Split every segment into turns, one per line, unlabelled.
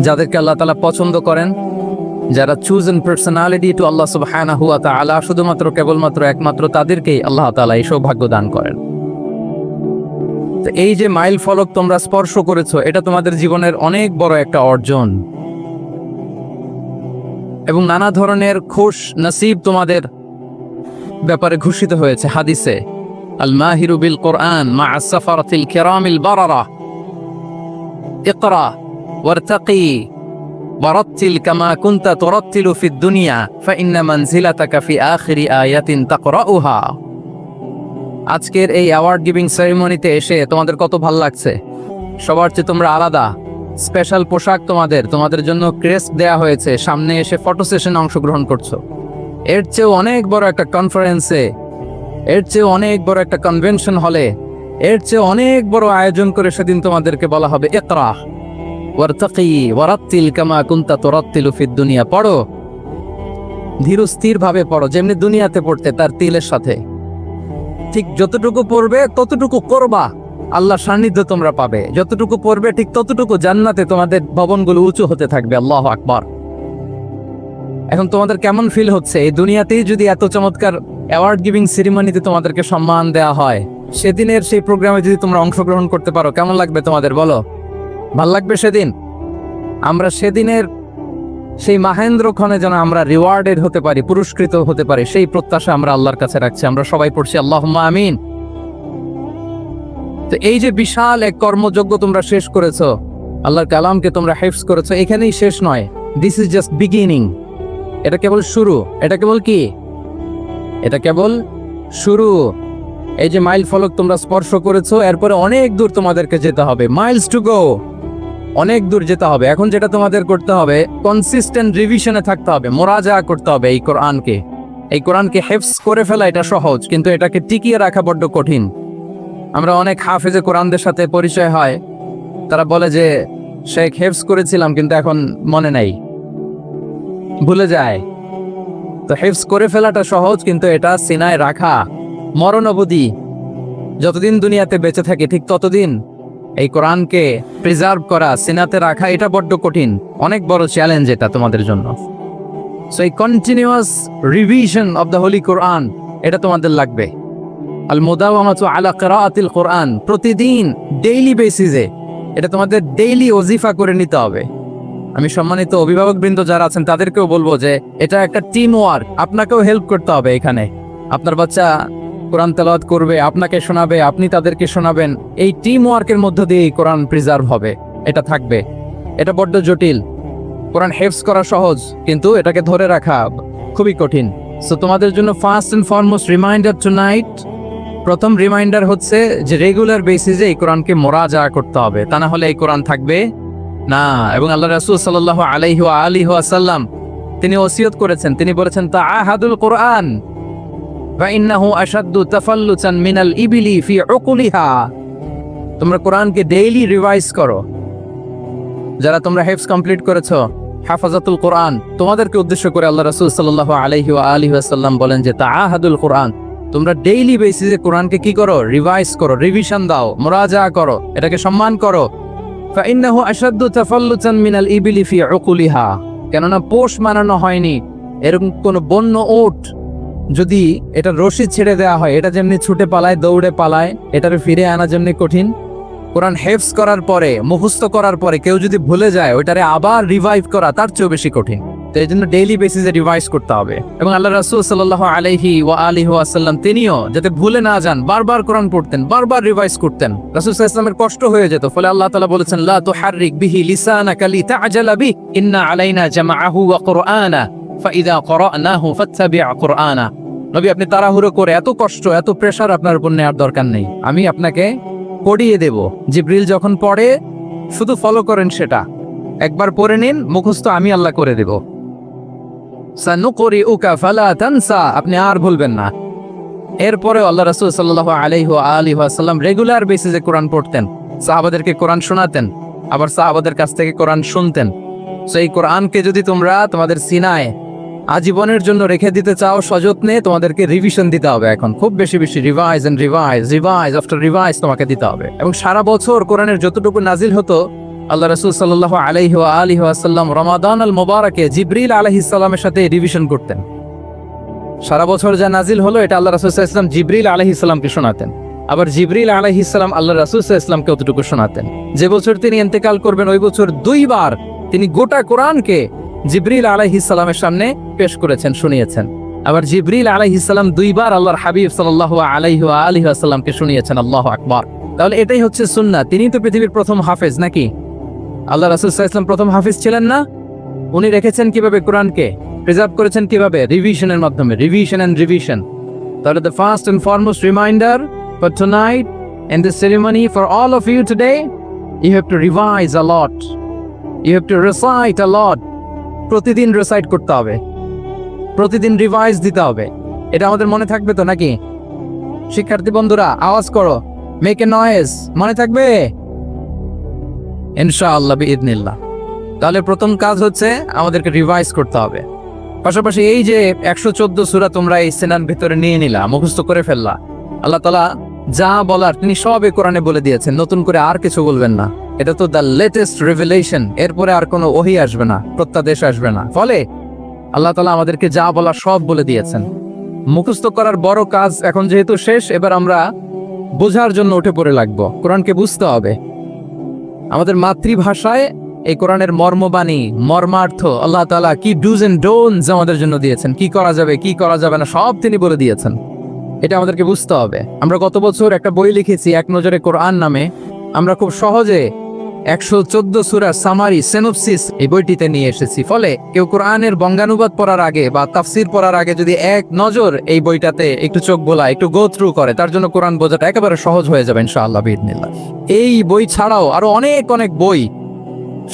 যাদেরকে আল্লাহ তালা পছন্দ করেন, যারা choose an personality to Allah সুবাহানা হুয়া তা আলা শুধুমাত্র, কেবলমাত্র একমাত্র তাদেরকেই আল্লাহ তালা এই সৌভাগ্য দান করেন। তো এই যে মাইল ফলক তোমরা স্পর্শ করেছ, এটা তোমাদের জীবনের অনেক বড় একটা অর্জন। এবং নানা ধরনের খুশ নসিব তোমাদের ব্যাপারে ঘোষিত হয়েছে হাদিসে। আল মাহিরুবিল কোরআন মা আসাফারাতিল কেরামিল বারারা। ইকরা। وارتقي ورتل كما كنت ترتل في الدنيا فإن منزلتك في آخر آية تقرأها আজকের এই অ্যাওয়ার্ড গিভিং সেরিমনিতে এসে তোমাদের কত ভাল লাগছে সবার চেয়ে তোমরা আলাদা স্পেশাল পোশাক তোমাদের তোমাদের জন্য ক্রেস্ট দেয়া হয়েছে সামনে এসে ফটো সেশনে অংশগ্রহণ করছো এর চেয়েও অনেক বড় একটা কনফারেন্সে এর চেয়ে অনেক বড় একটা কনভেনশন হলে এর চেয়ে অনেক বড় আয়োজন করে সেদিন তোমাদেরকে বলা হবে ইকরা ওয়ারতাকি ওয়ারাত্তিল কামা কুনতা তুরাত্তিলু ফিদ দুনিয়া। পড়ো। ধীর স্থির ভাবে পড়ো, যেমনি দুনিয়াতে পড়তে তার তিলের সাথে। ঠিক যতটুকু পড়বে, ততটুকু করবা। আল্লাহ সান্নিধ্য তোমরা পাবে। যতটুকু পড়বে, ঠিক ততটুকু জান্নাতে তোমাদের ভবনগুলো উঁচু হতে থাকবে। আল্লাহ আকবার। এখন তোমাদের কেমন ফিল হচ্ছে? এই দুনিয়াতেই যদি এত চমৎকার অ্যাওয়ার্ড গিভিং সেরিমনিতে তোমাদেরকে সম্মান দেওয়া হয়, সেদিনের সেই প্রোগ্রামে যদি তোমরা অংশগ্রহণ করতে পারো, কেমন লাগবে তোমাদের? বলো। ভালো লাগবে সেদিন? আমরা সেদিনের সেই মাহেন্দ্র ক্ষণে যেন আমরা রিওয়ার্ডেড হতে পারি, পুরস্কৃত হতে পারি, সেই প্রত্যাশা আমরা আল্লাহর কাছে রাখছি। আমরা সবাই পড়ছি আল্লাহ আমিন। তো এই যে বিশাল এক কর্মযজ্ঞ তোমরা শেষ করেছ, আল্লাহর কালামকে তোমরা হেফস করেছ, এখানেই শেষ নয়। দিস ইজ জাস্ট বিগিনিং এটা কেবল শুরু। এটা কেবল কি? এটা কেবল শুরু। এই যে মাইল ফলক তোমরা স্পর্শ করেছ, এরপরে অনেক দূর তোমাদেরকে যেতে হবে। মাইলস টু গো অনেক দূর যেতে হবে। এখন যেটা তোমাদের করতে হবে কনসিস্টেন্ট রিভিশনে থাকতে হবে মোরাজা করতে হবে এই কোরআনকে। এই কোরআনকে হেফস করে ফেলা এটা সহজ, কিন্তু এটাকে টিকিয়ে রাখা বড্ড কঠিন। আমরা অনেক হাফেজে কোরআনদের সাথে পরিচয় হয়, তারা বলে যে, শেখ হেফস করেছিলাম, কিন্তু এখন মনে নাই। ভুলে যায়। তো হেফস করে ফেলাটা সহজ, কিন্তু এটা সিনায় রাখা মরণ অবধি যতদিন দুনিয়াতে বেঁচে থাকে, ঠিক ততদিন এই কোরআনকে প্রিজার্ভ করা, সিনাতে রাখা, এটা বড্ড কঠিন। অনেক বড় চ্যালেঞ্জ এটা তোমাদের জন্য। সো এই continuous revision of the holy Quran এটা তোমাদের লাগবে। আল মোদাওয়ামাতু আলা কিরাআতিল কোরআন প্রতিদিন ডেইলি বেসিসে এটা তোমাদের ডেইলি ওজিফা করে নিতে হবে। আমি সম্মানিত অভিভাবকবৃন্দ যারা আছেন, তাদেরকেও বলব যে, এটা একটা টিম ওয়ার্ক আপনাকেও হেল্প করতে হবে এখানে। আপনার বাচ্চা কোরআন তেলাওয়াত করবে, আপনাকে শোনাবে, আপনি তাদেরকে শোনাবেন। এই টিম ওয়ার্কের মধ্য দিয়ে কোরআন প্রিজার্ভ হবে। এটা থাকবে। এটা বড্ড জটিল। কোরআন হেফস করা সহজ, কিন্তু এটাকে ধরে রাখা খুবই কঠিন। সো তোমাদের জন্য first and foremost reminder tonight প্রথম রিমাইন্ডার হচ্ছে যে রেগুলার বেসিসে এই কোরআনকে মোরাজা করতে হবে। তা না হলে এই কোরআন থাকবে না। এবং আল্লাহ রাসূল সাল্লাল্লাহু আলাইহি আলিহি ওয়াসাল্লাম, তিনি ওসিয়ত করেছেন। তিনি বলেছেন তা আহাদুল কোরআন ফাইন্নাহু আশাদ্দু তাফাল্লুচান মিনাল ইবিলি ফি উকুলিহা। তোমরা কোরআনকে ডেইলি রিভাইজ করো। যারা তোমরা হেফস কমপ্লিট করেছ, হাফাজাতুল কোরআন, তোমাদেরকে উদ্দেশ্য করে আল্লাহ রাসূল সাল্লাল্লাহু আলাইহি ওয়া আলিহি ওয়াসাল্লাম বলেন যে, তাআহাদুল কোরআন, তোমরা ডেইলি বেসিসে কোরআনকে কি করো? রিভাইজ করো রিভিশন দাও মুরাজা করো, এটাকে সম্মান করো। ফাইন্নাহু আশাদ্দু তাফাল্লুচান মিনাল ইবিলি ফি উকুলিহা। কেননা পোষ মানানো হয়নি, এরকম কোন বন্য ওট যদি এটা রশি ছেড়ে দেওয়া হয়, এটা যেমনি ছুটে পালায়, দৌড়ে পালায়, এটারে ফিরে আনা যেমনি কঠিন। কোরআন হেফস করার পরে, মুখস্থ করার পরে কেউ যদি ভুলে যায়, ওইটারে আবার রিভাইভ করা তার চেয়েও বেশি কঠিন। তো এই জন্য ডেইলি বেসিসে রিভাইজ করতে হবে। এবং আল্লাহ রাসূল সাল্লাল্লাহু আলাইহি ওয়া আলিহি ওয়াসাল্লাম তিনিও যাতে ভুলে না যান, বারবার কোরআন পড়তেন, বারবার রিভাইজ করতেন। রাসূল ওয়াসাল্লামের কষ্ট হয়ে যেত, ফলে আল্লাহ তালা বলেছেন, লা তুহাররিক বিহি লিসানাকা লিতা'জালা বি ইন্না আলাইনা জামাআহু ওয়া কুরআনা ফাইদা ক্বরানাহু ফাত্তাবি' কুরআনা নবী, আপনি তাড়াহুড়ো করে এত কষ্ট, এত প্রেশার আপনার উপর নেওয়ার দরকার নেই। আমি আপনাকে পড়িয়ে দেব। জিব্রিল যখন পড়ে, শুধু ফলো করেন সেটা। একবার পড়ে নিন, মুখস্থ আমি আল্লাহ করে দেব। সানুকরি উকা ফালা তানসা, আপনি আর ভুলবেন না। এরপরে আল্লাহ রাসূল ওয়া আলিহি ওয়াসাল্লাম রেগুলার বেসিসে কোরআন পড়তেন, সাহাবাদেরকে কোরআন শোনাতেন, আবার সাহাবাদের কাছ থেকে কোরআন শুনতেন। সো এই কোরআনকে যদি তোমরা তোমাদের সিনায় আজীবনের জন্য রেখে দিতে চাও সযত্নে, তোমাদেরকে রিভিশন দিতে হবে এখন। খুব বেশি বেশি revise and revise revise after revise তোমাকে দিতে হবে। এবং সারা বছর কোরআনের যতটুকু নাজিল হতো, আল্লাহ রসুল সাল্লাহ আলাইহি আলিহি আসাল্লাম রমাদান আল মোবারকে জিব্রিল আলহি সাল্লামের সাথে রিভিশন করতেন। সারা বছর যা নাজিল হলো, এটা আল্লাহ রসুল ইসলাম জিব্রিল আলহি শোনাতেন। আবার জিব্রিল আলহি আল্লাহ রসুল ইসলামকে অতটুকু শোনাতেন। যে বছর তিনি এন্তেকাল করবেন, ওই বছর দুইবার তিনি গোটা কোরআনকে জিব্রিল আলহি ইসলামের সামনে পেশ করেছেন, শুনিয়েছেন। আবার জিব্রিল আলহি ইসলাম দুইবার আল্লাহর হাবিব সাল্লাহ আলাইহি আলহি আসাল্লামকে শুনিয়েছেন, আল্লাহ আকবর। তাহলে এটাই হচ্ছে সুন্না তিনি তো পৃথিবীর প্রথম হাফেজ নাকি? আল্লাহ রাসুল ইসলাম প্রথম হাফিজ ছিলেন না? উনি রেখেছেন কীভাবে কোরআনকে? প্রিজার্ভ করেছেন কীভাবে? রিভিশনের মাধ্যমে। Revision and revision. তাহলে the first and foremost reminder for tonight and the ceremony for all of you today you have to revise a lot you have to recite a lot প্রতিদিন recite করতে হবে। প্রতিদিন revise দিতে হবে। এটা আমাদের মনে থাকবে তো নাকি? শিক্ষার্থী বন্ধুরা, আওয়াজ করো। মেক এ নয়েজ মনে থাকবে? ইনশাআল্লাহ বিইদনিল্লাহ। তাহলে প্রথম কাজ হচ্ছে আমাদেরকে রিভাইজ করতে হবে। পাশাপাশি এই যে একশো চোদ্দ সুরা তোমরা এই সেনার ভিতরে নিয়ে নিলা, মুখস্থ করে ফেললা, আল্লাহ তালা যা বলার তিনি সবে কোরআনে বলে দিয়েছেন। নতুন করে আর কিছু বলবেন না। এটা তো দ্য লেটেস্ট রিভেলেশন এরপরে আর কোনো ওহি আসবে না, প্রত্যাদেশ আসবে না। ফলে আল্লাহ তালা আমাদেরকে যা বলা সব বলে দিয়েছেন। মুখস্থ করার বড় কাজ এখন যেহেতু শেষ, এবার আমরা বোঝার জন্য উঠে পড়ে লাগবো। কোরআনকে বুঝতে হবে। আমাদের মাতৃভাষায় এই কোরআনের মর্মবাণী, মর্মার্থ আল্লাহ তালা কি ডুজ এন্ড ডোনস আমাদের জন্য দিয়েছেন, কি করা যাবে, কি করা যাবে না, সব তিনি বলে দিয়েছেন। এটা আমাদেরকে বুঝতে হবে। আমরা গত বছর একটা বই লিখেছি, এক নজরে কোরআন নামে। আমরা খুব সহজে একশো চোদ্দ সুরার সামারি সেনোপসিস এই বইটিতে নিয়ে এসেছি। ফলে কেউ কোরআনের বঙ্গানুবাদ পড়ার আগে বা তাফসির পড়ার আগে যদি এক নজর এই বইটাতে একটু চোখ বোলা একটু গো থ্রু করে, তার জন্য কোরআন বোঝাটা একেবারে সহজ হয়ে যাবে ইনশাআল্লাহ বিদিনিল্লাহ এই বই ছাড়াও আরও অনেক অনেক বই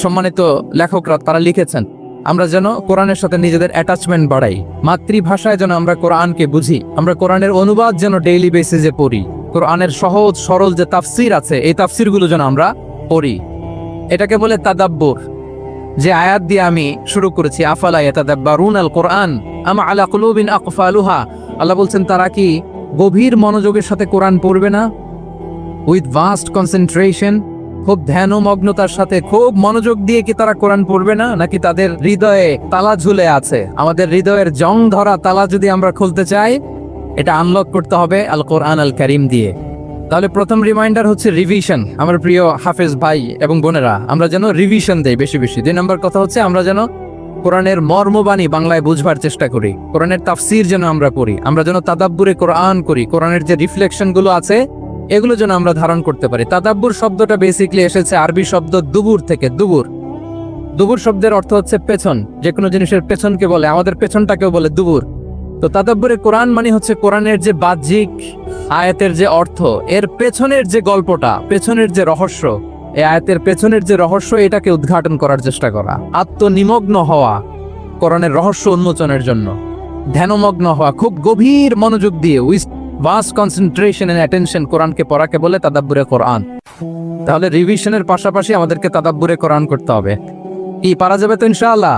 সম্মানিত লেখকরা তারা লিখেছেন। আমরা যেন কোরআনের সাথে নিজেদের অ্যাটাচমেন্ট বাড়াই। মাতৃভাষায় যেন আমরা কোরআনকে বুঝি। আমরা কোরআনের অনুবাদ যেন ডেইলি বেসিসে পড়ি। কোরআনের সহজ, সরল যে তাফসির আছে, এই তাফসিরগুলো যেন আমরা পড়ি। এটাকে বলে তাদাব্বুর যে আয়াত দিয়ে আমি শুরু করেছি, আফালা ইয়াতাদাব্বারুন আল কোরআন আলা আকফালুহা? আল্লাহ বলছেন, তারা কি গভীর মনোযোগের সাথে কোরআন পড়বে না? উইথ ভাস্ট কনসেন্ট্রেশন খুব ধ্যান ও মগ্নতার সাথে, খুব মনোযোগ দিয়ে কি তারা কোরআন পড়বে না? নাকি তাদের হৃদয়ে তালা ঝুলে আছে? আমাদের হৃদয়ের জং ধরা তালা যদি আমরা খুলতে চাই, এটা আনলক করতে হবে আল কোরআন আল করিম দিয়ে। তাহলে প্রথম রিমাইন্ডার হচ্ছে রিভিশন আমার প্রিয় হাফেজ ভাই এবং বোনেরা, আমরা যেন রিভিশন দেই বেশি বেশি। দুই নম্বর কথা হচ্ছে, আমরা যেন কোরআনের মর্মবাণী বাংলায় বুঝবার চেষ্টা করি, কোরআনের তাফসির যেন আমরা করি আমরা যেন তাদাব্বুরে কোরআন করি, কোরআনের যে রিফ্লেকশনগুলো আছে, এগুলো যেন আমরা ধারণ করতে পারি। তাদাব্বুর শব্দটা বেসিকলি এসেছে আরবি শব্দ দুবুর থেকে, দুবুর। দুবুর শব্দের অর্থ হচ্ছে পেছন যে কোনো জিনিসের পেছনকে বলে, আমাদের পেছনটাকেও বলে দুবুর। তো তাদাব্বুরে কোরআন মানে হচ্ছে কোরআনের যে বাহ্যিক আয়াতের যে অর্থ, এর পেছনের যে গল্পটা, পেছনের যে রহস্য, এই আয়াতের পেছনের যে রহস্য, এটাকে উদ্ঘাটন করার চেষ্টা করা। আত্মনিমগ্ন হওয়া কোরআনের রহস্য উন্মোচনের জন্য। ধ্যানমগ্ন হওয়া, খুব গভীর মনোযোগ দিয়ে with vast concentration and attention কোরআনকে পড়াকে বলে তাদাব্বুরে কোরআন। তাহলে রিভিশনের পাশাপাশি আমাদেরকে তাদাব্বুরে কোরআন করতে হবে। কি, পারা যাবে তো ইনশাআল্লাহ?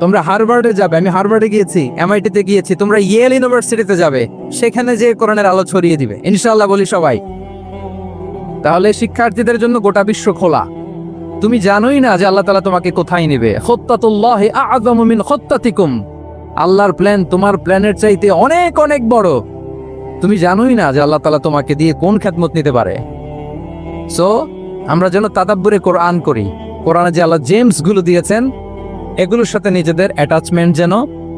তোমরা হার্ভার্ডে যাবে, আমি হার্ভার্ডে গিয়েছি এমআইটিতে গিয়েছি, তোমরা ইয়েল ইউনিভার্সিটিতে যাবে, সেখানে যে কোরআনের আলো ছড়িয়ে দিবে। ইনশাআল্লাহ বলি সবাই। তাহলে শিক্ষার্থীদের জন্য গোটা বিশ্ব খোলা। তুমি জানোই না যে আল্লাহ তালা তোমাকে কোথায় নেবে। খত্তাতুল্লাহ আযমু মিন খত্তাতিকুম। আল্লাহর প্ল্যান তোমার প্ল্যানের চাইতে অনেক অনেক বড়। তুমি জানোই না যে আল্লাহ তালা তোমাকে দিয়ে কোন খ্যাতমত নিতে পারে। সো আমরা যেন তাদাব্বরে কোরআন করি। কোরআনে যে আল্লাহ জেমসগুলো দিয়েছেন এগুলোর সাথে নিজেদের অ্যাটাচমেন্ট যেন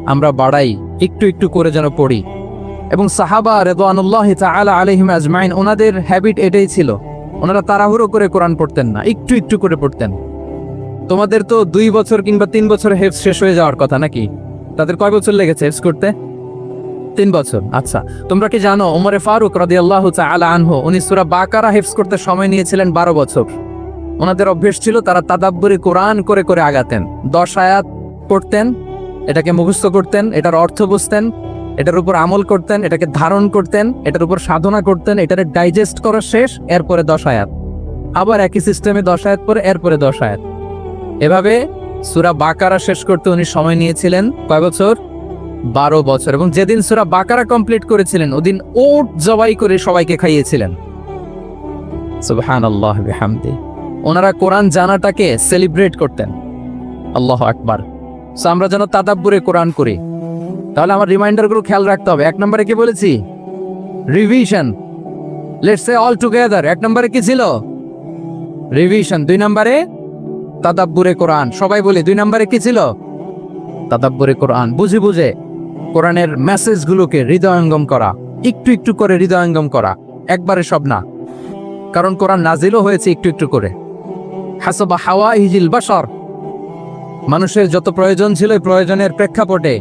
আমরা বাড়াই, একটু একটু করে যেন পড়ি। এবং সাহাবা রেদওয়ানুল্লাহ তাআলা আলাইহিম আজমাইন ওনাদের হ্যাবিট এটাই ছিল, ওনারা তাড়াহুড়ো করে কোরআন পড়তেন না, একটু একটু করে পড়তেন। তোমাদের তো দুই বছর কিংবা তিন বছর হেফ শেষ হয়ে যাওয়ার কথা নাকি? তাদের কয় বছর লেগেছে হেফস করতে? তিন বছর আচ্ছা। তোমরা কি জানো ওমরে ফারুক রাদিয়াল্লাহু তাআলা আনহু, উনি সুরা বাকারা হেফস করতে সময় নিয়েছিলেন বারো বছর। ওনাদের অভ্যেস ছিল তারা তাদাব্বরে কোরআন করে করে আগাতেন। দশ আয়াত পড়তেন, এটাকে মুখস্থ করতেন, এটার অর্থ বুঝতেন, এটার উপর আমল করতেন, এটাকে ধারণ করতেন, এটার উপর সাধনা করতেন এটাকে ডাইজেস্ট করা শেষ, এরপরে দশ আয়াত। আবার একই সিস্টেমে দশ আয়াত পরে, এরপরে দশ আয়াত। এভাবে সুরা বাকারা শেষ করতে উনি সময় নিয়েছিলেন কয় বছর? বারো বছর। এবং যেদিন সুরা বাকারা কমপ্লিট করেছিলেন, ওদিন ওট জবাই করে সবাইকে খাইয়েছিলেন। সুবহান আল্লাহ বিহামদি। ওনারা কোরআন জানাটাকে সেলিব্রেট করতেন। আল্লাহ আকবার। সো আমরা যেন তাদাব্বুরে কোরআন করি। তাহলে আমার রিমাইন্ডারগুলো খেয়াল রাখতে হবে। এক নম্বরে কি বলেছি? Revision let's say all together এক নম্বরে কি ছিল? রিভিশন দুই নম্বরে তাদাব্বুরে কোরআন। সবাই বলি, দুই নম্বরে কি ছিল? তাদাব্বুরে কোরআন। বুঝে বুঝে কোরআনের মেসেজগুলোকে হৃদয়ঙ্গম করা। একটু একটু করে হৃদয়ঙ্গম করা। একবারে সব না। কারণ কোরআন নাজিলও হয়েছে একটু একটু করে। হাসবা হাওয়া ইজিল বাসর মানুষের যত প্রয়োজন ছিল প্রয়োজনের প্রেক্ষাপটে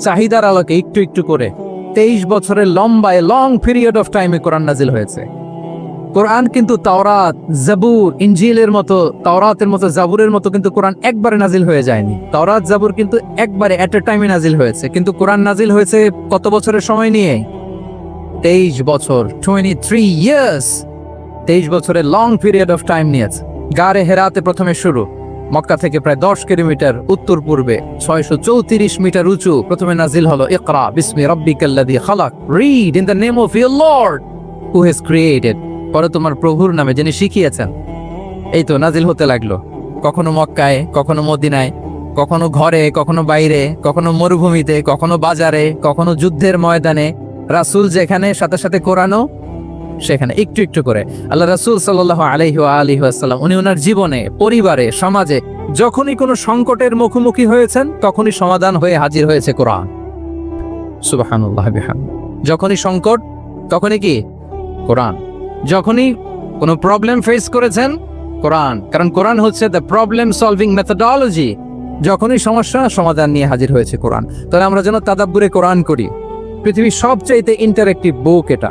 চাহিদার আলোকে একটু একটু করে তেইশ বছরের লম্বায় লং পিরিয়ড অফ টাইমে কোরআন নাজিল হয়েছে। কোরআন কিন্তু তাওরাত, জাবুর ইঞ্জিলের মতো, তাওরাতের মতো, জাবুরের মতো কিন্তু কোরআন একবারে নাজিল হয়ে যায়নি। তাওরাত, জাবুর কিন্তু একবারে এট এ টাইমে নাজিল হয়েছে। কিন্তু কোরআন নাজিল হয়েছে কত বছরের সময় নিয়ে? তেইশ বছর টোয়েন্টি থ্রি ইয়ার্স তেইশ বছরের লং পিরিয়ড অফ টাইম নিয়েছে। গারে হেরাতে প্রথমে শুরু। মক্কা থেকে প্রায় দশ কিলোমিটার উত্তর পূর্বে, ছয়শো চৌত্রিশ মিটার উঁচু। প্রথমে নাজিল হলো, ইকরা, বিসমি রব্বিকাল্লাদি খালাক। Read in the name of your lord who has created পরে তোমার প্রভুর নামে যিনি শিখিয়েছেন। এই তো নাজিল হতে লাগল। কখনো মক্কায়, কখনো মদিনায়, কখনো ঘরে, কখনো বাইরে, কখনো মরুভূমিতে, কখনো বাজারে, কখনো যুদ্ধের ময়দানে। রাসূল যেখানে, সাথে সাথে কোরআনও সেখানে একটু একটু করে। আল্লাহ রাসূল সাল্লাল্লাহু আলাইহি ওয়া আলিহি ওয়াসাল্লাম, উনি ওনার জীবনে, পরিবারে, সমাজে যখনই কোনো সংকটের মুখোমুখি হয়েছেন, তখনই সমাধান হয়ে হাজির হয়েছে কোরআন। সুবহানাল্লাহ যখনই সংকট, তখনই কি? কোরআন। যখনই কোনো প্রবলেম ফেস করেছেন, কোরআন। কারণ কোরআন হচ্ছে দ্য প্রবলেম সলভিং মেথডোলজি যখনই সমস্যা, সমাধান নিয়ে হাজির হয়েছে কোরআন। তাহলে আমরা যেন তাদাব্বুরে কোরআন করি। পৃথিবীর সবচাইতে ইন্টারেক্টিভ বুক এটা।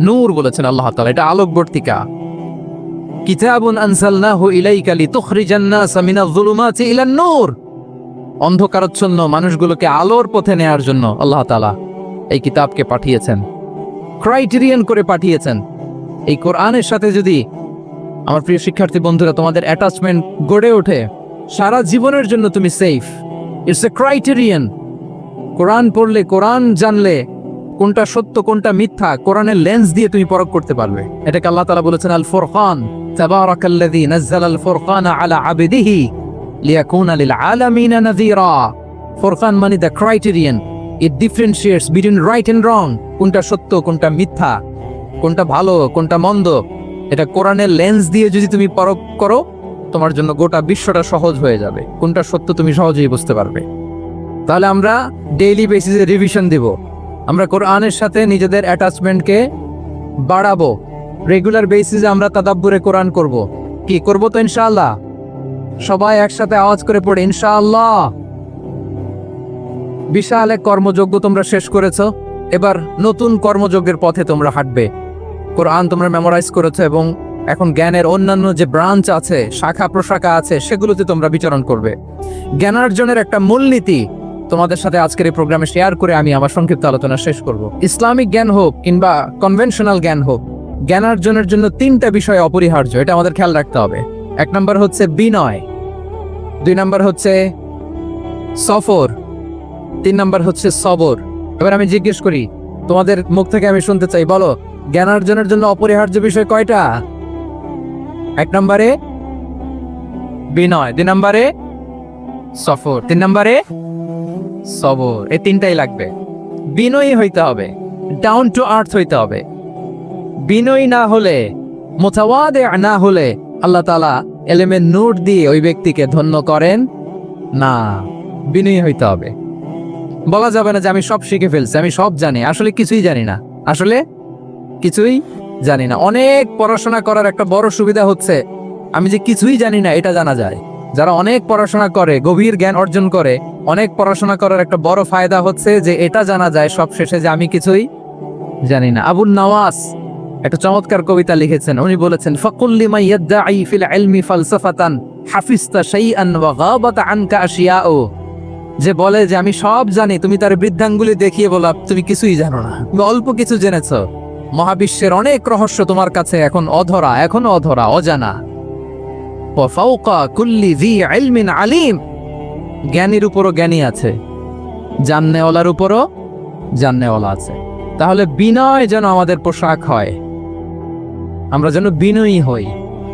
নূর বলেছেন আল্লাহ তাআলা, এটা আলোকবর্তিকা কিতাবুন আনসালনাহু ইলাইকা লিতুখরিজান নাসা মিনাজ যুলুমাতি ইলান নূর। অন্ধকারাচ্ছন্ন মানুষগুলোকে আলোর পথে নেয়ার জন্য আল্লাহ তাআলা এই কিতাবকে পাঠিয়েছেন। ক্রাইটেরিয়ান করে পাঠিয়েছেন। এই কোরআনের সাথে যদি আমার প্রিয় শিক্ষার্থী বন্ধুরা তোমাদের অ্যাটাচমেন্ট গড়ে ওঠে, সারা জীবনের জন্য তুমি safe it's a criterion Quran পড়লে কোরআন জানলে কোনটা সত্য, কোনটা মিথ্যা, কোরআনের লেন্স দিয়ে তুমি পরখ করতে পারবে। এটাকে আল্লাহ তাআলা বলেছেন আল ফুরকান তাবারাকাল্লাযী নাযালা আল ফুরকানা আলা আবদিহি লিয়াকুনা লিল আলামিনা নাযীরা। ফুরকান মানে the criterion it differentiates between right and wrong কোনটা সত্য, কোনটা মিথ্যা, কোনটা ভালো, কোনটা মন্দ। এটা কোরআনের লেন্স দিয়ে যদি তুমি পরখ করো, তোমার জন্য গোটা বিশ্বটা সহজ হয়ে যাবে। কোনটা সত্য তুমি সহজেই বুঝতে পারবে। তাহলে আমরা ডেইলি বেসিসে রিভিশন দিব। আমরা কোরআনের সাথে নিজেদের অ্যাটাচমেন্টকে বাড়াবো। রেগুলার বেসিসে আমরা তাদাব্বুরে কোরআন করব। কি করব তো ইনশাআল্লাহ? সবাই একসাথে আওয়াজ করে পড়ে, ইনশাআল্লাহ। বিশাল এক কর্মযজ্ঞ তোমরা শেষ করেছ। এবার নতুন কর্মযজ্ঞের পথে তোমরা হাঁটবে। কোরআন তোমরা মেমোরাইজ করেছ এবং এখন জ্ঞানের অন্যান্য যে ব্রাঞ্চ আছে শাখা প্রশাখা আছে, সেগুলোতে তোমরা বিচরণ করবে। জ্ঞানার্জনের একটা মূলনীতি তোমাদের সাথে আজকের এই প্রোগ্রামে শেয়ার করে আমি আমার সংক্ষিপ্ত আলোচনা শেষ করব। ইসলামিক জ্ঞান হোক কিংবা কনভেনশনাল জ্ঞান হোক জ্ঞানার্জনের জন্য তিনটা বিষয় অপরিহার্য, এটা আমাদের খেয়াল রাখতে হবে। এক নম্বর হচ্ছে বিনয়, দুই নম্বর হচ্ছে সফর, তিন নম্বর হচ্ছে সবর। এবার আমি জিজ্ঞেস করি, তোমাদের মুখ থেকে আমি শুনতে চাই, বলো জ্ঞানার্জনের জন্য অপরিহার্য বিষয় কয়টা? এক নম্বরে বিনয়, দুই নম্বরে সফর, তিন নম্বরে সবর এই তিনটাই লাগবে। বিনয়ী হইতে হবে ডাউন টু আর্থ হইতে হবে। বিনয়ী না হলে, মোতাওয়াদে না হলে আল্লাহ তালা এলেমের নোট দিয়ে ওই ব্যক্তিকে ধন্য করেন না। বিনয়ী হইতে হবে। বলা যাবে না যে আমি সব শিখে ফেলছি, আমি সব জানি, আসলে কিছুই জানি না। আসলে কিছুই জানি না। অনেক পড়াশোনা করার একটা বড় সুবিধা হচ্ছে, আমি যে কিছুই জানি না, এটা জানা যায়। যারা অনেক পড়াশোনা করে, গভীর জ্ঞান অর্জন করে, অনেক পড়াশোনা করার একটা বড় ফায়দা হচ্ছে যে এটা জানা যায় সব শেষে যে আমি কিছুই জানি না। আবুল নওয়াজ একটা চমৎকার কবিতা লিখেছেন। উনি বলেছেন ফাকুল্লি মা ইয়াদদাই ফিল ইলমি ফালসাফাতান, হাফিজতা শাইআন ওয়া গাবাত আনকা আশিয়াউ। যে বলে যে আমি সব জানি, তুমি তার বৃদ্ধাঙ্গুলি দেখিয়ে বলা, তুমি কিছুই জানো না। তুমি অল্প কিছু জেনেছো। মহাবিশ্বের অনেক রহস্য তোমার কাছে এখন অধরা, এখনও অধরা, অজানা। আলিম। জ্ঞানীর উপরও জ্ঞানী আছে, জাননেওয়ালার উপরও জাননেওয়ালা আছে। তাহলে বিনয় যেন আমাদের পোশাক হয়, আমরা যেন বিনয়ী হই,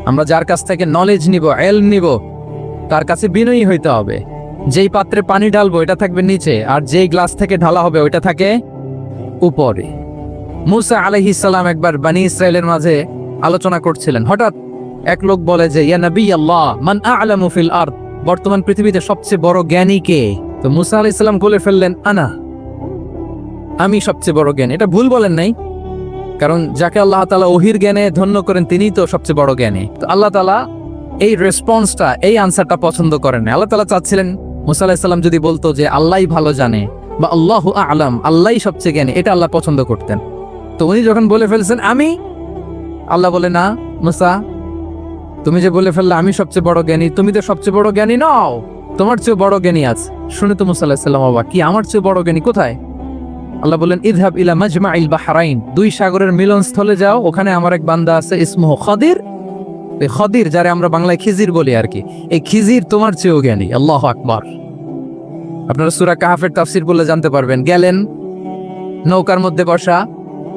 আমরা যার কাছ থেকে নলেজ নিব এল নিব, তার কাছে বিনয়ী হইতে হবে। যেই পাত্রে পানি ঢালবো, এটা থাকবে নিচে, আর যেই গ্লাস থেকে ঢালা হবে, ওইটা থাকে উপরে। মুসা আলহিসাল্লাম একবার বানি ইসরায়েলের মাঝে আলোচনা করছিলেন। হঠাৎ এক লোক বলে যে, ইয়া নবী আল্লাহ, মান আ'লামু ফিল আরদ? বর্তমান পৃথিবীতে সবচেয়ে বড় জ্ঞানী কে? তো মুসা আলাইহিস সালাম বলে ফেললেন, আনা। আমি সবচেয়ে বড় জ্ঞান। এটা ভুল বলেন নাই, কারণ যাকে আল্লাহ তালা ওহির জ্ঞানে ধন্য করেন, তিনিই তো সবচেয়ে বড় জ্ঞানী। তো আল্লাহ তালা এই রেসপন্সটা এই আনসারটা পছন্দ করেন আল্লাহ তালা চাচ্ছিলেন, মুসা আলাহিসাল্লাম যদি বলতো যে, আল্লাহই ভালো জানে বা আল্লাহ আলাম আল্লাহ সবচেয়ে জ্ঞানী। এটা আল্লাহ পছন্দ করতেন। তো উনি যখন বলে ফেলছেন, আমি? আল্লাহ বলে, না, মুসা তুমি যে বলে ফেললে আমি সবচেয়ে বড় জ্ঞানী, তুমি তো সবচেয়ে বড় জ্ঞানী নও। তোমার চেয়ে বড় জ্ঞানী আছে। শুনে তো মুসা আলাহিসাল্লাম বাবা কি, আমার চেয়ে বড় জ্ঞানী কোথায়? আল্লাহ বললেন ইদহাব ইলা মাজমা ইল বাহরাইন। দুই সাগরের মিলনস্থলে যাও, ওখানে আমার এক বান্দা আছে, ইসমহ খদির। এই খদির যারে আমরা বাংলায় খিজির বলি আর কি। এই খিজির তোমার চেয়েও জ্ঞানী। আল্লাহ আকবার। আপনারা সুরা কাহাফের তাফসির বলে জানতে পারবেন, গেলেন, নৌকার মধ্যে বসা,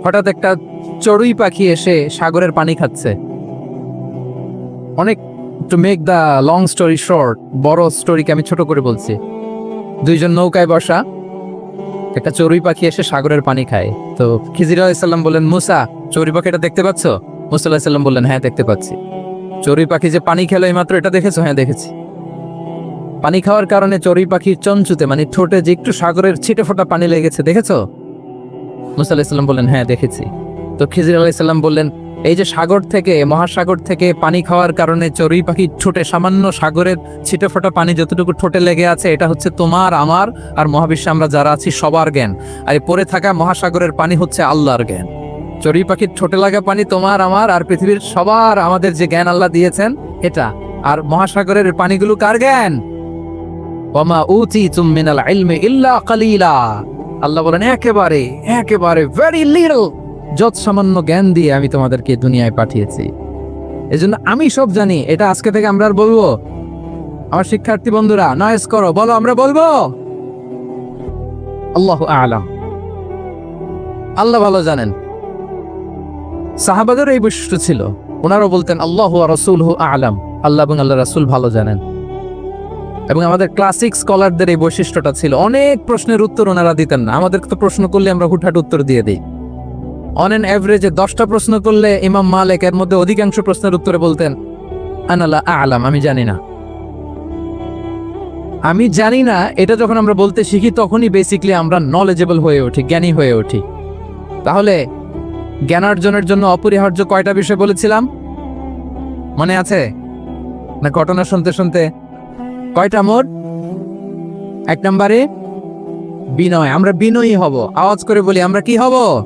হঠাৎ একটা চড়ুই পাখি এসে সাগরের পানি খাচ্ছে। অনেক to make the long story short বড় স্টোরিকে আমি ছোট করে বলছি। দুইজন নৌকায় বসা, একটা চড়ুই পাখি এসে সাগরের পানি খায়। তো খিজির আলাইসাল্লাম বললেন, মুসা, চড়ুই পাখিটা দেখতে পাচ্ছ? মুসা আলাহিসাল্লাম বললেন হ্যাঁ দেখতে পাচ্ছি। চড়ুই পাখি যে পানি খেলো এই মাত্র এটা দেখেছ? হ্যাঁ দেখেছি। পানি খাওয়ার কারণে চড়ুই পাখির চঞ্চুতে মানে ঠোঁটে যে একটু সাগরের ছিটে ফোটা পানি লেগেছে, দেখেছ? মুসা আলাহিসাল্লাম বললেন হ্যাঁ দেখেছি। তো খিজির আলাইসাল্লাম বললেন এই যে সাগর থেকে, মহাসাগর থেকে পানি খাওয়ার কারণে চড়ুই পাখি ঠোঁটে সামান্য সাগরের ছিটে ফোটা পানি যতটুকু ঠোঁটে লেগে আছে, এটা হচ্ছে তোমার, আমার আর মহাবিশ্বে আমরা যারা আছি সবার জ্ঞান। আর পড়ে থাকা মহাসাগরের পানি হচ্ছে আল্লাহর জ্ঞান। চড়ুই পাখির ঠোঁটে লাগা পানি তোমার, আমার আর পৃথিবীর সবার আমাদের যে জ্ঞান আল্লাহ দিয়েছেন, এটা। আর মহাসাগরের পানিগুলো কার জ্ঞান? উচি আল্লাহ বলেন, একেবারে একেবারে ভেরি লিটল যত সামান্য জ্ঞান দিয়ে আমি তোমাদেরকে দুনিয়ায় পাঠিয়েছি। এজন্য আমি সব জানি, এটা আজকে থেকে আমরা আর বলব। আমার শিক্ষার্থী বন্ধুরা নয়েস করো, বলো আমরা বলব? আল্লাহ আলাম। আল্লাহ ভালো জানেন। সাহাবাদের এই বৈশিষ্ট্য ছিল ওনারাও বলতেন, আল্লাহ রসুল হু আলাম। আল্লাহ এবং আল্লাহ রাসুল ভালো জানেন। এবং আমাদের ক্লাসিক স্কলারদের এই বৈশিষ্ট্যটা ছিল, অনেক প্রশ্নের উত্তর ওনারা দিতেন না। আমাদের তো প্রশ্ন করলে আমরা হুটহাট উত্তর দিয়ে দিই। অন এন অ্যাভারেজে দশটা প্রশ্ন করলে ইমাম মালিক এর মধ্যে অধিকাংশ প্রশ্নের উত্তরে বলতেন আনালা আলাম, আমি জানি না। আমি জানি না, এটা যখন আমরা বলতে শিখি, তখনই বেসিকলি আমরা নলেজেবল হয়ে উঠি, জ্ঞানী হয়ে উঠি। তাহলে, জ্ঞানার্জনের জন্য অপরিহার্য কয়টা বিষয় বলেছিলাম? মনে আছে? না ঘটনা শুনতে শুনতে? কয়টা মোট? এক নম্বরে, বিনয়, আমরা বিনয়ী হব। আওয়াজ করে বলি, আমরা কি হব?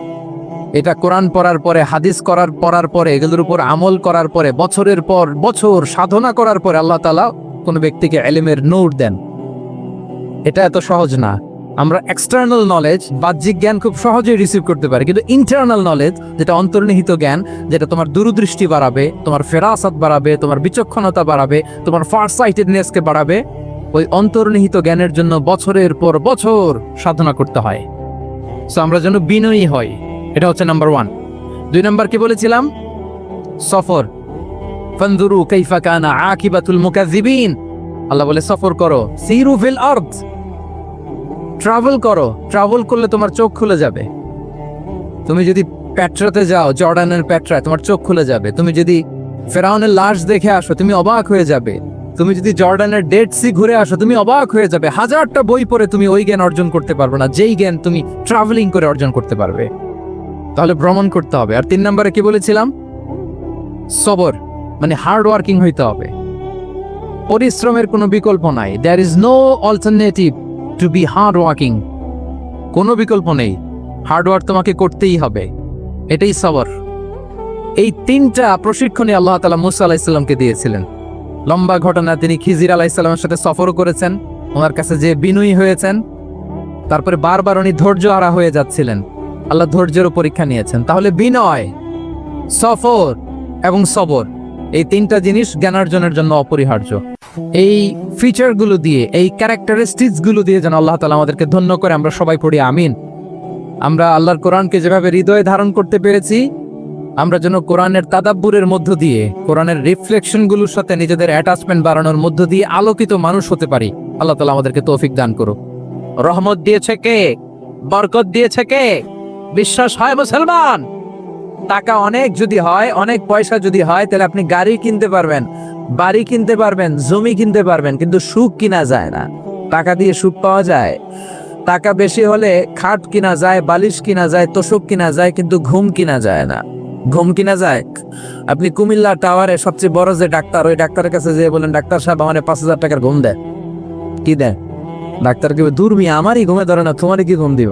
এটা কোরআন পড়ার পরে, হাদিস করার, পড়ার পরে, এগুলোর উপর আমল করার পরে, বছরের পর বছর সাধনা করার পরে আল্লাহ তালা কোনো ব্যক্তিকে এলিমের নূর দেন। এটা এত সহজ না। আমরা এক্সটার্নাল নলেজ বাহ্যিক জ্ঞান খুব সহজেই রিসিভ করতে পারি, কিন্তু ইন্টারনাল নলেজ যেটা অন্তর্নিহিত জ্ঞান, যেটা তোমার দূরদৃষ্টি বাড়াবে, তোমার ফেরাসাত বাড়াবে, তোমার বিচক্ষণতা বাড়াবে, তোমার ফার সাইটেডনেসকে বাড়াবে, ওই অন্তর্নিহিত জ্ঞানের জন্য বছরের পর বছর সাধনা করতে হয়। সো আমরা যেন বিনয়ী হই। এটা হচ্ছে নাম্বার ওয়ান দুই নাম্বার কি বলেছিলাম? সফর। ফানদুরু কাইফা কানা আকিবাতুল মুকাজ্জিবিন আল্লাহ বলে, সফর করো। সিরু ফিল আরদ। ট্রাভেল করো। ট্রাভেল করলে তোমার চোখ খুলে যাবে। তুমি যদি প্যাট্রাতে যাও, জর্ডানের প্যাট্রায় তোমার চোখ খুলে যাবে। তুমি যদি ফেরাউনের লাশ দেখে আসো, তুমি অবাক হয়ে যাবে। তুমি যদি জর্ডানের ডেড সি ঘুরে আসো, তুমি অবাক হয়ে যাবে। হাজারটা বই পড়ে তুমি ওই জ্ঞান অর্জন করতে পারবে না। যেই জ্ঞান তুমি ট্রাভেলিং করে অর্জন করতে পারবে। তাহলে ভ্রমণ করতে হবে। আর তিন নম্বরে কি বলেছিলাম? সবর মানে হার্ড ওয়ার্কিং হইতে হবে। পরিশ্রমের কোনো বিকল্প নাই। There is no alternative to be hard working কোনো বিকল্প নেই। হার্ড ওয়ার্ক তোমাকে করতেই হবে। এটাই সবর। এই তিনটা প্রশিক্ষণই আল্লাহ তালা মুসা আলাহিসাল্লামকে দিয়েছিলেন। লম্বা ঘটনা, তিনি খিজির আলাহিসাল্লামের সাথে সফরও করেছেন। ওনার কাছে যে বিনয়ী হয়েছেন, তারপরে বারবার উনি ধৈর্য হারা হয়ে যাচ্ছিলেন। আল্লাহ ধৈর্যেরও পরীক্ষা নিয়েছেন। তাহলে বিনয়, সফর এবং সবর, এই তিনটা জিনিস জ্ঞানার্জনের জন্য অপরিহার্য। এই ফিচারগুলো দিয়ে, এই ক্যারেক্টারিস্টিক্সগুলো দিয়ে যেন আল্লাহ তালা আমাদেরকে ধন্য করে, আমরা সবাই পড়ি আমিন। আমরা আল্লাহর কোরআনকে যেভাবে হৃদয়ে ধারণ করতে পেরেছি, আমরা যেন কোরআনের তাদাব্বুরের মধ্য দিয়ে, কোরআনের রিফ্লেকশনগুলোর সাথে নিজেদের অ্যাটাচমেন্ট বাড়ানোর মধ্য দিয়ে আলোকিত মানুষ হতে পারি। আল্লাহ তালা আমাদেরকে তৌফিক দান করুক। রহমত দিয়েছে কে? বরকত দিয়েছে কে? বিশ্বাস হয় মুসলমান? টাকা অনেক যদি হয়, অনেক পয়সা যদি হয়, তাহলে আপনি গাড়ি কিনতে পারবেন, বাড়ি কিনতে পারবেন, জমি কিনতে পারবেন, কিন্তু সুখ কিনা যায় না। টাকা দিয়ে সুখ পাওয়া যায়। টাকা বেশি হলে খাট কিনা যায়, বালিশ কিনা যায়, তোষক কিনা যায়, কিন্তু ঘুম কিনা যায় না। ঘুম কিনা যায়? আপনি কুমিল্লা টাওয়ারে সবচেয়ে বড় যে ডাক্তার, ওই ডাক্তারের কাছে যেয়ে বলেন, ডাক্তার সাহেব, আমার পাঁচ হাজার টাকার ঘুম দেয় কি দেয় ডাক্তার কি দূর মিয়া আমারই ঘুমে ধরে না, তোমারই কি ঘুম দিব?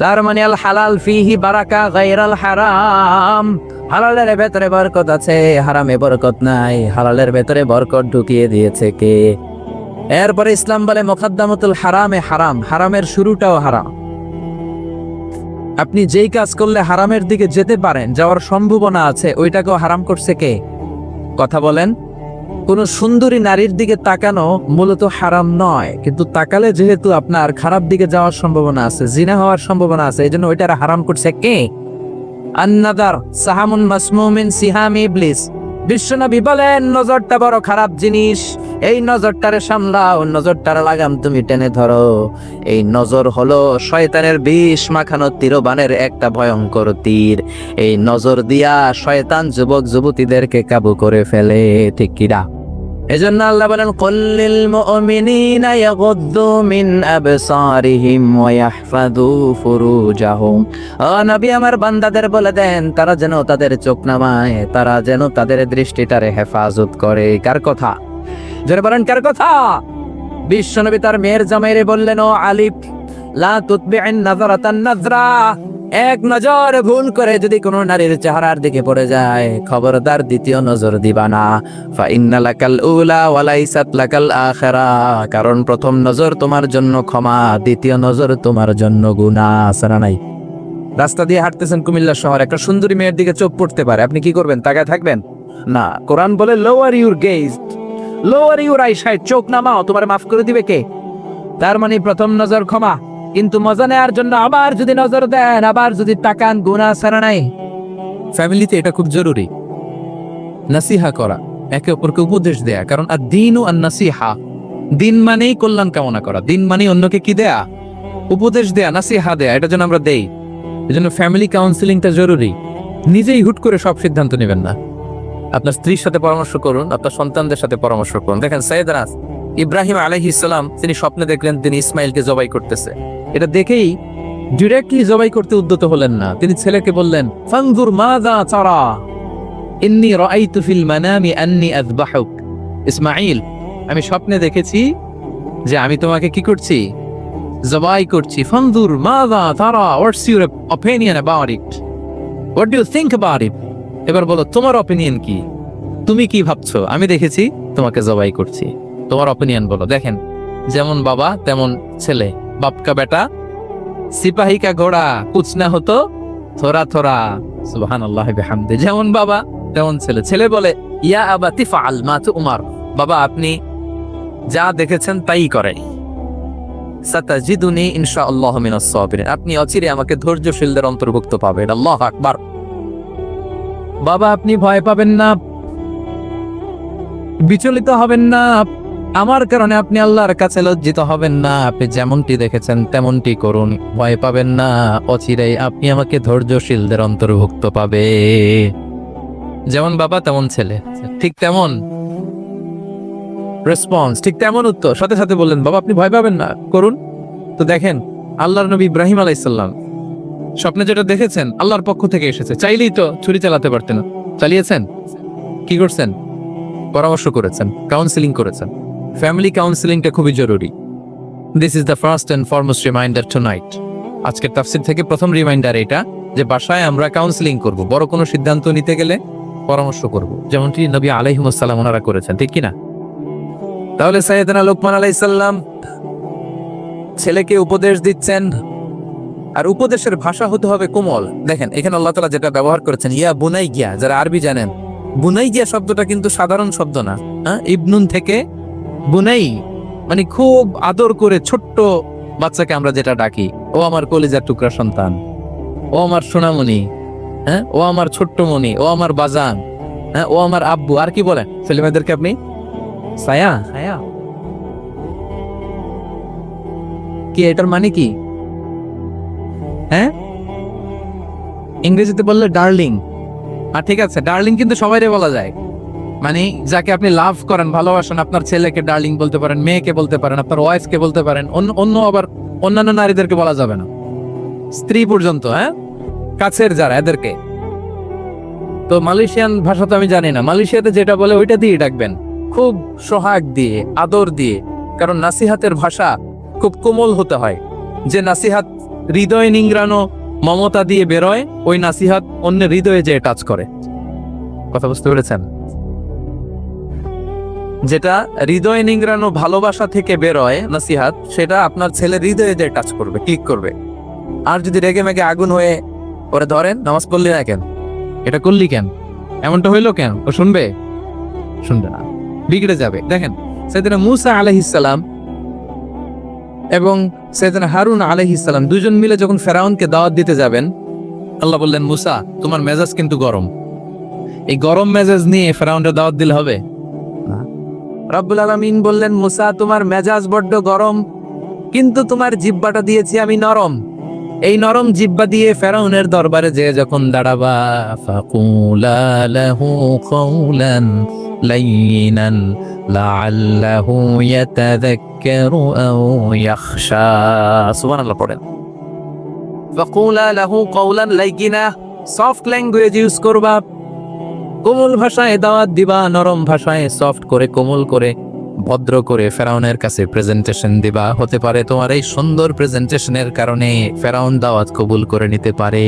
তার মানে আল হালাল ফিহি বারাকা গায়রাল হারাম। হালালের ভেতরে বরকত আছে, হারামে বরকত নাই। হালালের ভেতরে বরকত ঢুকিয়ে দিয়েছে কে? এরপরে ইসলাম বলে, মোকাদ্দামতুল হারামে হারাম, হারামের শুরুটাও হারাম। আপনি যেই কাজ করলে হারামের দিকে যেতে পারেন, যাওয়ার সম্ভাবনা আছে, ওইটাকেও হারাম করছে কে? কথা বলেন। কোন সুন্দরী নারীর দিকে তাকানো মূলত হারাম নয়। কিন্তু তাকালে যেহেতু আপনার খারাপ দিকে যাওয়ার সম্ভাবনা আছে, জিনা হওয়ার সম্ভাবনা আছে এই জন্য ওইটা হারাম করছে কে? আন্নাদার সাহামুন মাসমুমিন সিহাম ইবলিস। বিশ্বনবী বলেন, নজরটা বড় খারাপ জিনিস। এই নজরটারে সামলাও, নজরটারে লাগাম তুমি টেনে ধরো। এই নজর হলো শয়তানের বিষ মাখানো তীরবানের একটা ভয়ঙ্কর তীর। এই নজর দিয়া শয়তান যুবক যুবতীদেরকে কাবু করে ফেলে, ঠিক কিরা এজন্য আল্লাহ বলেন কল্লিল মুমিনিনা ইয়াগুদ্দু মিন আবসারিহিম ওয়া ইয়াহফাযু ফুরুজাহুম। ও নবী আমার বান্দাদের বলে দেন, তারা যেন তাদের চোখ নামায়, তারা যেন তাদের দৃষ্টিটারে হেফাজত করে। কার কথা? যারা বলেন, কার কথা? বিশ্বনবী তার মেয়ের জামাইরে বললেন, ও আলিফ, লা তুতবি'ন নাযরাতান নাযরা। এক নজর ভুল করে যদি কোনো নারীর চেহারার দিকে পড়ে যায়, খবরদার দ্বিতীয় নজর দিবা না। ফা ইন্না লাকাল উলা লাকাল আখিরা। কারণ প্রথম নজর তোমার জন্য ক্ষমা, দ্বিতীয় নজর তোমার জন্য গুনাহ। না নাই? রাস্তা দিয়ে হাঁটতেছেন কুমিল্লা শহর, একটা সুন্দরী মেয়ের দিকে চোখ পড়তে পারে। আপনি কি করবেন, তাকায় থাকবেন? না, কোরআন বলে lower your gaze lower your eyesight চোখ নামাও, তোমার মাফ করে দিবে কে? তার মানে প্রথম নজর ক্ষমা। কিন্তু মজা নেওয়ার জন্য আবার যদি নজর দেন, আবার যদি তাকান গুণা সারা নাই। ফ্যামিলিতে এটা খুব জরুরি। নাসিহা করা, একে অপরকে উপদেশ দেয়া। কারণ আর দিন ও নাসিহা দিন মানেই কল্যাণ কামনা করা। দিন মানেই অন্যকে কি দেয়া? উপদেশ দেয়া, নাসিহা দেয়া, এটা যেন আমরা দেই। এজন্য ফ্যামিলি কাউন্সিলিংটা জরুরি। নিজেই হুট করে সব সিদ্ধান্ত নেবেন না। আপনার স্ত্রীর সাথে পরামর্শ করুন, আপনার সন্তানদের সাথে পরামর্শ করুন। দেখেন সৈয়দ রাস, ইব্রাহিম আলহি ইসলাম তিনি স্বপ্নে দেখলেন তিনি ইসমাইলকে জবাই করতেছে। এটা দেখেই ডিরেক্টলি জবাই করতে উদ্যত হলেন না। তিনি ছেলেকে বললেন, ফানজুর মাযা তারা? ইন্নী রাআইতু ফিল মানামি আন্নী আযবাহুক। ইসমাইল, আমি স্বপ্নে দেখেছি যে আমি তোমাকে কি করছি? জবাই করছি। ফানজুর মাযা তারা what's your opinion about it what do you think about it এবার বলো, তোমার অপিনিয়ন কি? তুমি কি ভাবছ? আমি দেখেছি, তোমাকে জবাই করছি। তোমার অপিনিয়ন বলো, দেখেন। যেমন বাবা, তেমন ছেলে। বাপকা বেটা, সিপাহিকা ঘোড়া, কুছ না হতো থোড়া থোড়া সুবহান আল্লাহ যেমন বাবা, তেমন ছেলে। ছেলে বলে, ইয়া আবাতি ফাল মা তু উমার। বাবা, আপনি যা দেখেছেন তাই করেন সাতাজিদুনি ইনশাআল্লাহ মিনাস সাবিরিন। আপনি অচিরে আমাকে ধৈর্যশীলদের অন্তর্ভুক্ত পাবেন। আল্লাহ আকবার। বাবা, আপনি ভয় পাবেন না। বিচলিত হবেন না। আমার কারণে আপনি আল্লাহর কাছে লজ্জিত হবেন না। আপনি যেমনটি দেখেছেন, তেমনটি করুন। ভয় পাবেন না। অচিরেই আপনি আমাকে ধৈর্যশীলদের অন্তর্ভুক্ত পাবে। যেমন বাবা, তেমন ছেলে। ঠিক তেমন। রেসপন্স ঠিক তেমন উত্তর। সাথে সাথে বললেন, বাবা, আপনি ভয় পাবেন না। করুন। তো দেখেন, আল্লাহর নবী ইব্রাহিম আলাইসাল্লাম স্বপ্নে যেটা দেখেছেন, আল্লাহর পক্ষ থেকে এসেছে। চাইলেই তো ছুরি চালাতে পারতেন চালিয়েছেন? কি করছেন? পরামর্শ করেছেন কাউন্সিলিং করেছেন। ফ্যামিলি কাউন্সিলিংটা খুবই জরুরি। This is the first and foremost reminder tonight আজকের তাফসির থেকে প্রথম রিমাইন্ডার এটা যে বাসায় আমরা কাউন্সিলিং করব। বড় কোনো সিদ্ধান্ত নিতে গেলে পরামর্শ করব। যেমনটি নবী আলাইহিমুসাল্লাম ওনারা করেছেন, ঠিক কিনা? তাহলে সাইয়েদনা লোকমান আলাইসাল্লাম ছেলেকে উপদেশ দিচ্ছেন আর উপদেশের ভাষা হতে হবে কোমল। দেখেন এখানে আল্লাহ তালা যেটা ব্যবহার করেছেন ইয়া বুনাই গিয়া যারা আরবি জানেন। বুনাই গিয়া শব্দটা কিন্তু সাধারণ শব্দ না। হ্যাঁ? ইবনুন থেকে বুনাই মানে খুব আদর করে ছোট্ট বাচ্চাকে আমরা যেটা ডাকি ও আমার কলিজার টুকরা সন্তান ও আমার সোনামণি হ্যাঁ? ও আমার ছোট্ট মণি ও আমার বাজান হ্যাঁ? ও আমার আব্বু। আর কি বলেন? ছেলেমেয়েদেরকে আপনি? সায়া? সায়া। কি এটার মানে কি? হ্যাঁ? ইংরেজিতে বললে ডার্লিং। আর ঠিক আছে, ডার্লিং কিন্তু সবাইরে বলা যায়। মানে যাকে আপনি লাভ করেন, ভালোবাসেন, আপনার ছেলেকে ডার্লিং বলতে পারেন, মেয়েকে বলতে পারেন, আপনার ওয়াইফকে বলতে পারেন, অন্য আবার অন্যান্য নারীদেরকে বলা যাবে না। স্ত্রী পর্যন্ত হ্যাঁ? কাছের যারা, এদেরকে। তো মালয়েশিয়ান ভাষা তো আমি জানি না। মালয়েশিয়াতে যেটা বলে, ওইটা দিয়ে ডাকবেন। খুব সোহাগ দিয়ে, আদর দিয়ে। কারণ নাসিহাতের ভাষা খুব কোমল হতে হয়। যে নাসিহাত হৃদয় নিংড়ানো মমতা দিয়ে বেরোয়, ওই নাসিহাত অন্য হৃদয়ে যেয়ে টাচ করে। কথা বুঝতে পেরেছেন? যেটা হৃদয় নিংড়ানো ভালোবাসা থেকে বেরোয়, নাসিহাত, সেটা আপনার ছেলে হৃদয়ে যে টাচ করবে, ক্লিক করবে। আর যদি রেগে মেগে আগুন হয়ে ওরে ধরেন, নামাজ পড়লি না কেন? এটা করলি কেন? এমনটা হইল কেন? ও শুনবে? শুনবে না। বিগড়ে যাবে। দেখেন, সেদিন মুসা আলহিসাল্লাম এবং সেদিন হারুন আলহ ইসলাম দুজন মিলে যখন ফেরাউনকে দাওয়াত দিতে যাবেন, আল্লাহ বললেন, মুসা, তোমার মেজাজ কিন্তু গরম। এই গরম মেজাজ নিয়ে ফেরাউনটা দাওয়াত দিলে হবে? রাব্বুল আলমিন বললেন, মুসা, তোমার মেজাজ বড্ড গরম, কিন্তু তোমার জিব্বাটা দিয়েছি আমি নরম। এই নরম জিব্বা দিয়ে ফেরাউনের দরবারে যে যখন দাঁড়াবা, ফাকুলা লাহু কওলান লাইনান লাআল্লাহু ইয়াতাযাক্কারু আও ইয়াখশা। সুবহানাল্লাহ, পড়েন। ফাকুলা লাহু কওলান লাইকিনা সফট ল্যাঙ্গুয়েজ ইউজ করবা। কোমল ভাষায় দাওয়াত দিবা, নরম ভাষায় সফট করে কোমল করে। ভদ্র করে ফেরাউনের কাছে প্রেজেন্টেশন দিবা। হতে পারে তোমার এই সুন্দর প্রেজেন্টেশনের কারণে ফেরাউন দাওয়াত কবুল করে নিতে পারে।